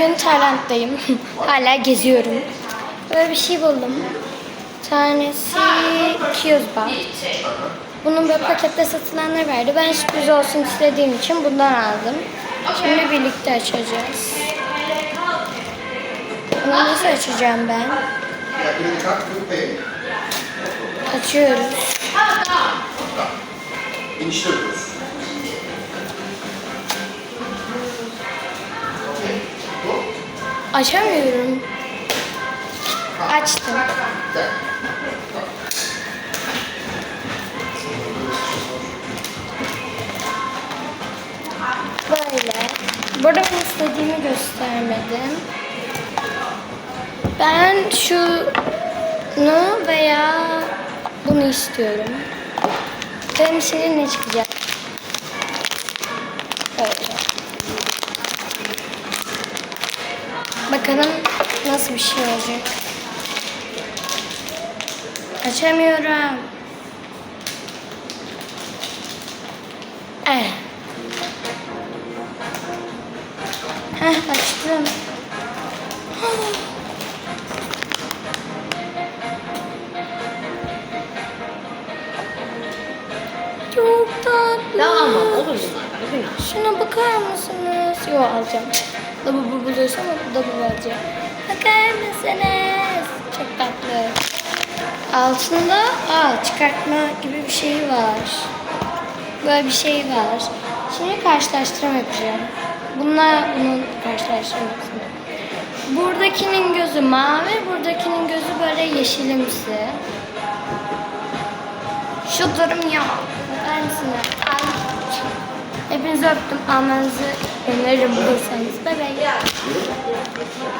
Bugün Tayland'dayım. Hala geziyorum. Böyle bir şey buldum. Tanesi 200 baht. Bunun böyle pakette satılanları verdi. Ben sürpriz olsun istediğim için bundan aldım. Şimdi birlikte açacağız. Bunu nasıl açacağım ben? Açıyoruz. İnişte Açamıyorum. Açtım. Böyle. Burada istediğimi göstermedim. Ben şunu veya bunu istiyorum. Benim şimdi ne çıkacak? Böyle. Bakalım nasıl bir şey olacak. Açamıyorum. Eh. Heh açtım. Çok tatlı. Daha almam olur bunlardan günah. Şuna bakar mısınız? Yok alacağım. Lavabo buluyorsam lavabo alacağım. Bakar mısınız? Çok tatlı. Altında aa, çıkartma gibi bir şey var. Böyle bir şey var. Şimdi karşılaştırma yapacağım. Bununla bunun karşılaştırmasını. Buradakinin gözü mavi, buradakinin gözü böyle yeşilimsi. Şu durum yok. Bakar mısınız? Hepinizi öptüm. Almanızı Öneririm bulursanız. Bye bye.